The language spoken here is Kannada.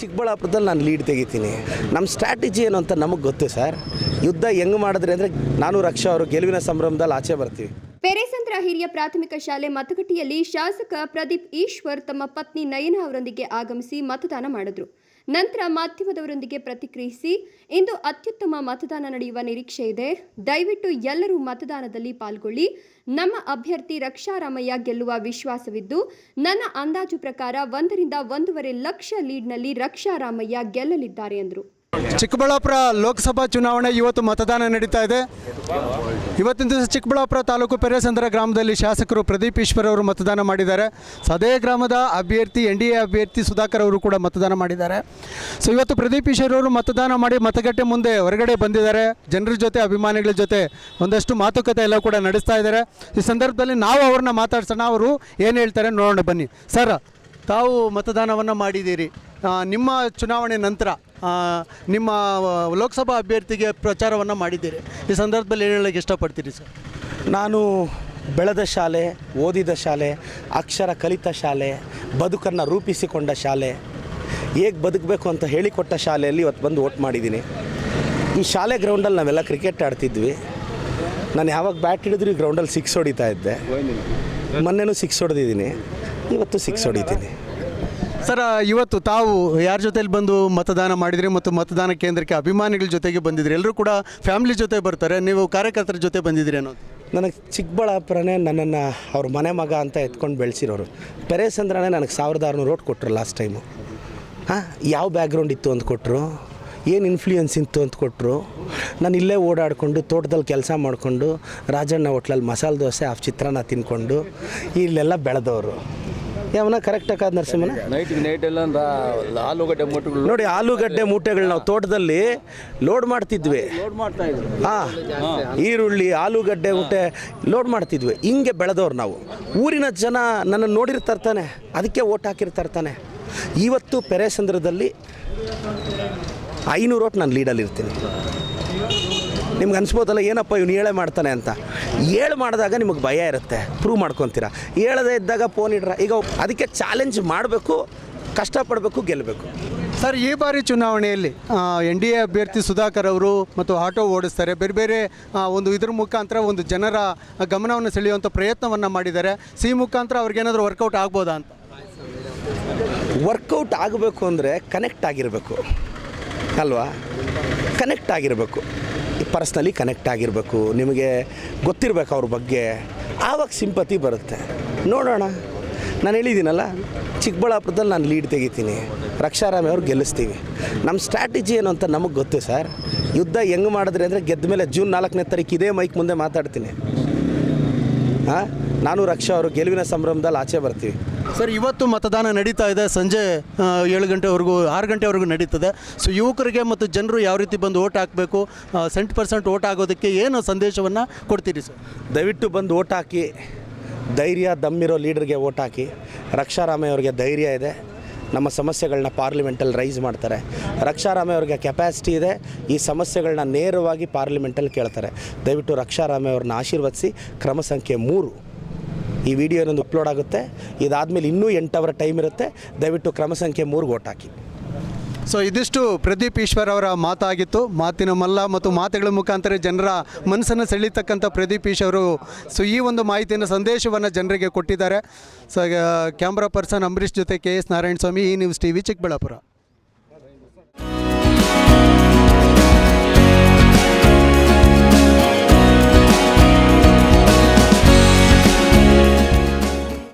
ಚಿಕ್ಕಬಳ್ಳಾಪುರದಲ್ಲಿ ನಾನು ಲೀಡ್ ತೆಗಿತೀನಿ. ನಮ್ಮ ಸ್ಟ್ರಾಟಜಿ ಏನು ಅಂತ ನಮಗೆ ಗೊತ್ತು ಸರ್. ಯುದ್ಧ ಹೆಂಗ್ ಮಾಡಿದ್ರೆ ಅಂದರೆ ನಾನು ರಕ್ಷಾ ಅವರು ಗೆಲುವಿನ ಸಂಭ್ರಮದಲ್ಲಿ ಆಚೆ ಬರ್ತೀವಿ. ಪೆರೇಸಂದ್ರ ಹಿರಿಯ ಪ್ರಾಥಮಿಕ ಶಾಲೆ ಮತಗಟ್ಟೆಯಲ್ಲಿ ಶಾಸಕ ಪ್ರದೀಪ್ ಈಶ್ವರ್ ತಮ್ಮ ಪತ್ನಿ ನಯನ ಅವರೊಂದಿಗೆ ಆಗಮಿಸಿ ಮತದಾನ ಮಾಡಿದ್ರು. ನಂತರ ಮಾಧ್ಯಮದವರೊಂದಿಗೆ ಪ್ರತಿಕ್ರಿಯಿಸಿ, ಇಂದು ಅತ್ಯುತ್ತಮ ಮತದಾನ ನಡೆಯುವ ನಿರೀಕ್ಷೆ ಇದೆ. ದಯವಿಟ್ಟು ಎಲ್ಲರೂ ಮತದಾನದಲ್ಲಿ ಪಾಲ್ಗೊಳ್ಳಿ. ನಮ್ಮ ಅಭ್ಯರ್ಥಿ ರಕ್ಷಾರಾಮಯ್ಯ ಗೆಲ್ಲುವ ವಿಶ್ವಾಸವಿದ್ದು, ನನ್ನ ಅಂದಾಜು ಪ್ರಕಾರ ಒಂದರಿಂದ ಒಂದೂವರೆ ಲಕ್ಷ ಲೀಡ್ನಲ್ಲಿ ರಕ್ಷಾರಾಮಯ್ಯ ಗೆಲ್ಲಲಿದ್ದಾರೆ ಎಂದರು. ಚಿಕ್ಕಬಳ್ಳಾಪುರ ಲೋಕಸಭಾ ಚುನಾವಣೆ ಇವತ್ತು ಮತದಾನ ನಡೀತಾ ಇದೆ. ಇವತ್ತಿನ ದಿವಸ ಚಿಕ್ಕಬಳ್ಳಾಪುರ ತಾಲೂಕು ಪೆರೇಸಂದ್ರ ಗ್ರಾಮದಲ್ಲಿ ಶಾಸಕರು ಪ್ರದೀಪ್ ಈಶ್ವರ್ ಅವರು ಮತದಾನ ಮಾಡಿದ್ದಾರೆ. ಅದೇ ಗ್ರಾಮದ ಅಭ್ಯರ್ಥಿ, ಎನ್ ಡಿ ಎ ಅಭ್ಯರ್ಥಿ ಸುಧಾಕರ್ ಅವರು ಕೂಡ ಮತದಾನ ಮಾಡಿದ್ದಾರೆ. ಸೊ ಇವತ್ತು ಪ್ರದೀಪ್ ಈಶ್ವರ್ ಅವರು ಮತದಾನ ಮಾಡಿ ಮತಗಟ್ಟೆ ಮುಂದೆ ಹೊರಗಡೆ ಬಂದಿದ್ದಾರೆ. ಜನರ ಜೊತೆ, ಅಭಿಮಾನಿಗಳ ಜೊತೆ ಒಂದಷ್ಟು ಮಾತುಕತೆ ಎಲ್ಲ ಕೂಡ ನಡೆಸ್ತಾ ಇದ್ದಾರೆ. ಈ ಸಂದರ್ಭದಲ್ಲಿ ನಾವು ಅವ್ರನ್ನ ಮಾತಾಡ್ಸೋಣ. ಅವರು ಏನು ಹೇಳ್ತಾರೆ ನೋಡೋಣ ಬನ್ನಿ. ಸರ್ ತಾವು ಮತದಾನವನ್ನು ಮಾಡಿದ್ದೀರಿ. ನಿಮ್ಮ ಚುನಾವಣೆ ನಂತರ ನಿಮ್ಮ ಲೋಕಸಭಾ ಅಭ್ಯರ್ಥಿಗೆ ಪ್ರಚಾರವನ್ನು ಮಾಡಿದ್ದೀರಿ. ಈ ಸಂದರ್ಭದಲ್ಲಿ ಏನು ಹೇಳಕ್ಕೆ ಇಷ್ಟಪಡ್ತೀರಿ ಸರ್? ನಾನು ಬೆಳೆದ ಶಾಲೆ, ಓದಿದ ಶಾಲೆ, ಅಕ್ಷರ ಕಲಿತ ಶಾಲೆ, ಬದುಕನ್ನು ರೂಪಿಸಿಕೊಂಡ ಶಾಲೆ, ಹೇಗೆ ಬದುಕಬೇಕು ಅಂತ ಹೇಳಿಕೊಟ್ಟ ಶಾಲೆಯಲ್ಲಿ ಇವತ್ತು ಬಂದು ಓಟ್ ಮಾಡಿದ್ದೀನಿ. ಈ ಶಾಲೆ ಗ್ರೌಂಡಲ್ಲಿ ನಾವೆಲ್ಲ ಕ್ರಿಕೆಟ್ ಆಡ್ತಿದ್ವಿ. ನಾನು ಯಾವಾಗ ಬ್ಯಾಟ್ ಹಿಡಿದ್ರು ಈ ಗ್ರೌಂಡಲ್ಲಿ ಸಿಕ್ಸ್ ಹೊಡಿತಾ ಇದ್ದೆ. ಮೊನ್ನೆನೂ ಸಿಕ್ಸ್ ಹೊಡೆದಿದ್ದೀನಿ. ಇವತ್ತು ಸಿಕ್ಸ್ ಹೊಡಿತೀನಿ. ಸರ್ ಇವತ್ತು ತಾವು ಯಾರ ಜೊತೆಲಿ ಬಂದು ಮತದಾನ ಮಾಡಿದ್ರಿ ಮತ್ತು ಮತದಾನ ಕೇಂದ್ರಕ್ಕೆ ಅಭಿಮಾನಿಗಳ ಜೊತೆಗೆ ಬಂದಿದ್ರಿ? ಎಲ್ಲರೂ ಕೂಡ ಫ್ಯಾಮಿಲಿ ಜೊತೆ ಬರ್ತಾರೆ. ನೀವು ಕಾರ್ಯಕರ್ತರ ಜೊತೆ ಬಂದಿದ್ದೀರಿ ಅನ್ನೋದು. ನನಗೆ ಚಿಕ್ಕಬಳ್ಳಾಪುರನೇ ನನ್ನನ್ನು ಅವ್ರ ಮನೆ ಮಗ ಅಂತ ಎತ್ಕೊಂಡು ಬೆಳೆಸಿರೋರು. ಪೆರೇಸ್ ಅಂದ್ರೆ ನನಗೆ ಸಾವಿರದ ಆರುನೂರು ಓಟ್ ಕೊಟ್ಟರು ಲಾಸ್ಟ್ ಟೈಮು ಹಾಂ ಯಾವ ಬ್ಯಾಕ್ಗ್ರೌಂಡ್ ಇತ್ತು ಅಂತ ಕೊಟ್ಟರು ಏನು ಇನ್ಫ್ಲೂಯೆನ್ಸ್ ಇತ್ತು ಅಂತ ಕೊಟ್ಟರು ನಾನು ಇಲ್ಲೇ ಓಡಾಡಿಕೊಂಡು ತೋಟದಲ್ಲಿ ಕೆಲಸ ಮಾಡಿಕೊಂಡು ರಾಜಣ್ಣ ಹೋಟ್ಲಲ್ಲಿ ಮಸಾಲೆ ದೋಸೆ ಆ ಚಿತ್ರಾನ್ನ ತಿನ್ಕೊಂಡು ಇಲ್ಲೆಲ್ಲ ಬೆಳೆದವರು. ಯಾವನ? ಕರೆಕ್ಟಾಗಿ ಆದ ನರಸಿಂಹನ? ನೈಟ್ ನೈಟ್ ಎಲ್ಲ ಒಂದು ಆಲೂಗಡ್ಡೆ ಮೂಟೆಗಳು ನೋಡಿ ಆಲೂಗಡ್ಡೆ ಮೂಟೆಗಳು ನಾವು ತೋಟದಲ್ಲಿ ಲೋಡ್ ಮಾಡ್ತಿದ್ವಿ. ಲೋಡ್ ಮಾಡ್ತಾ ಇದ್ರು ಹಾಂ ಈರುಳ್ಳಿ ಆಲೂಗಡ್ಡೆ ಮೂಟೆ ಲೋಡ್ ಮಾಡ್ತಿದ್ವಿ. ಹಿಂಗೆ ಬೆಳೆದವ್ರು ನಾವು. ಊರಿನ ಜನ ನನ್ನ ನೋಡಿರ್ತಾರೆ ತಾನೆ. ಅದಕ್ಕೆ ಓಟ್ ಹಾಕಿರ್ತಾರೆ ಇವತ್ತು ಇವತ್ತು ಪೆರೇಸಂದ್ರದಲ್ಲಿ ಐನೂರು ಓಟ್ ನಾನು ಲೀಡಲ್ಲಿ ಇರ್ತೀನಿ. ನಿಮ್ಗೆ ಅನ್ಸ್ಬೋದಲ್ಲ ಏನಪ್ಪ ಇವ್ನು ಏಳೆ ಮಾಡ್ತಾನೆ ಅಂತ. ಏಳು ಮಾಡಿದಾಗ ನಿಮಗೆ ಭಯ ಇರುತ್ತೆ. ಪ್ರೂವ್ ಮಾಡ್ಕೊತೀರಾ. ಹೇಳದೇ ಇದ್ದಾಗ ಫೋನ್ ಇಡ್ರ. ಈಗ ಅದಕ್ಕೆ ಚಾಲೆಂಜ್ ಮಾಡಬೇಕು ಕಷ್ಟಪಡಬೇಕು ಗೆಲ್ಲಬೇಕು ಸರ್ ಈ ಬಾರಿ ಚುನಾವಣೆಯಲ್ಲಿ ಎನ್ ಡಿ ಎ ಅಭ್ಯರ್ಥಿ ಸುಧಾಕರ್ ಅವರು ಮತ್ತು ಆಟೋ ಓಡಿಸ್ತಾರೆ. ಬೇರೆ ಬೇರೆ ಒಂದು ಇದ್ರ ಮುಖಾಂತರ ಒಂದು ಜನರ ಗಮನವನ್ನು ಸೆಳೆಯುವಂಥ ಪ್ರಯತ್ನವನ್ನು ಮಾಡಿದ್ದಾರೆ. ಸಿ ಮುಖಾಂತರ ಅವ್ರಿಗೇನಾದರೂ ವರ್ಕೌಟ್ ಆಗ್ಬೋದಾ ಅಂತ? ವರ್ಕೌಟ್ ಆಗಬೇಕು ಅಂದರೆ ಕನೆಕ್ಟ್ ಆಗಿರಬೇಕು. ಅಲ್ವಾ? ಕನೆಕ್ಟ್ ಆಗಿರಬೇಕು. ಪರ್ಸ್ನಲಿ ಕನೆಕ್ಟ್ ಆಗಿರಬೇಕು, ನಿಮಗೆ ಗೊತ್ತಿರಬೇಕು ಅವ್ರ ಬಗ್ಗೆ. ಆವಾಗ ಸಿಂಪತಿ ಬರುತ್ತೆ. ನೋಡೋಣ. ನಾನು ಹೇಳಿದ್ದೀನಲ್ಲ, ಚಿಕ್ಕಬಳ್ಳಾಪುರದಲ್ಲಿ ನಾನು ಲೀಡ್ ತೆಗಿತೀನಿ. ರಕ್ಷಾರಾಮಿ ಅವ್ರು ಗೆಲ್ಲಿಸ್ತೀವಿ. ನಮ್ಮ ಸ್ಟ್ರಾಟಜಿ ಏನು ಅಂತ ನಮಗೆ ಗೊತ್ತು ಸರ್ ಯುದ್ಧ ಹೆಂಗೆ ಮಾಡಿದ್ರಿ ಅಂದರೆ ಗೆದ್ದ ಮೇಲೆ ಜೂನ್ ನಾಲ್ಕನೇ ತಾರೀಕು ಇದೇ ಮೈಕ್ ಮುಂದೆ ಮಾತಾಡ್ತೀನಿ. ಹಾಂ? ನಾನು ರಕ್ಷಾ ಅವರು ಗೆಲುವಿನ ಸಂಭ್ರಮದಲ್ಲಿ ಆಚೆ ಬರ್ತೀವಿ. ಸರ್, ಇವತ್ತು ಮತದಾನ ನಡೀತಾ ಇದೆ. ಸಂಜೆ ಏಳು ಗಂಟೆವರೆಗೂ, ಆರು ಗಂಟೆವರೆಗೂ ನಡೀತದೆ. ಸೊ ಯುವಕರಿಗೆ ಮತ್ತು ಜನರು ಯಾವ ರೀತಿ ಬಂದು ಓಟ್ ಹಾಕಬೇಕು? ಸೆಂಟ್ ಪರ್ಸೆಂಟ್ ಓಟ್ ಆಗೋದಕ್ಕೆ ಏನು ಸಂದೇಶವನ್ನು ಕೊಡ್ತೀರಿ ಸರ್? ದಯವಿಟ್ಟು ಬಂದು ಓಟ್ ಹಾಕಿ, ಧೈರ್ಯ, ದಮ್ಮಿರೋ ಲೀಡರ್ಗೆ ಓಟ್ ಹಾಕಿ. ರಕ್ಷಾರಾಮಯ್ಯವ್ರಿಗೆ ಧೈರ್ಯ ಇದೆ. ನಮ್ಮ ಸಮಸ್ಯೆಗಳನ್ನ ಪಾರ್ಲಿಮೆಂಟಲ್ಲಿ ರೈಸ್ ಮಾಡ್ತಾರೆ. ರಕ್ಷಾರಾಮಯ್ಯವ್ರಿಗೆ ಕೆಪಾಸಿಟಿ ಇದೆ. ಈ ಸಮಸ್ಯೆಗಳನ್ನ ನೇರವಾಗಿ ಪಾರ್ಲಿಮೆಂಟಲ್ಲಿ ಕೇಳ್ತಾರೆ. ದಯವಿಟ್ಟು ರಕ್ಷಾರಾಮಯ್ಯವ್ರನ್ನ ಆಶೀರ್ವದಿಸಿ, ಕ್ರಮ ಸಂಖ್ಯೆ ಮೂರು. ಈ ವಿಡಿಯೋ ಇನ್ನೊಂದು ಅಪ್ಲೋಡ್ ಆಗುತ್ತೆ. ಇದಾದಮೇಲೆ ಇನ್ನೂ ಎಂಟು ಅವರ್ ಟೈಮ್ ಇರುತ್ತೆ. ದಯವಿಟ್ಟು ಕ್ರಮ ಸಂಖ್ಯೆ ಮೂರು ಓಟ್ ಹಾಕಿ. ಸೊ ಇದಿಷ್ಟು ಪ್ರದೀಪ್ ಈಶ್ವರ್ ಅವರ ಮಾತಾಗಿತ್ತು. ಮಾತಿನ ಮಲ್ಲ ಮತ್ತು ಮಾತುಗಳ ಮುಖಾಂತರ ಜನರ ಮನಸ್ಸನ್ನು ಸೆಳೀತಕ್ಕಂಥ ಪ್ರದೀಪ್ ಈಶ್ವರು ಸೊ, ಈ ಒಂದು ಮಾಹಿತಿಯನ್ನು, ಸಂದೇಶವನ್ನು ಜನರಿಗೆ ಕೊಟ್ಟಿದ್ದಾರೆ. ಸೊ ಕ್ಯಾಮ್ರಾ ಪರ್ಸನ್ ಅಂಬರೀಷ್ ಜೊತೆ ಕೆ ಎಸ್ ನಾರಾಯಣ ಸ್ವಾಮಿ ಈ ನ್ಯೂಸ್ ಟಿ ವಿ ಚಿಕ್ಕಬಳ್ಳಾಪುರ.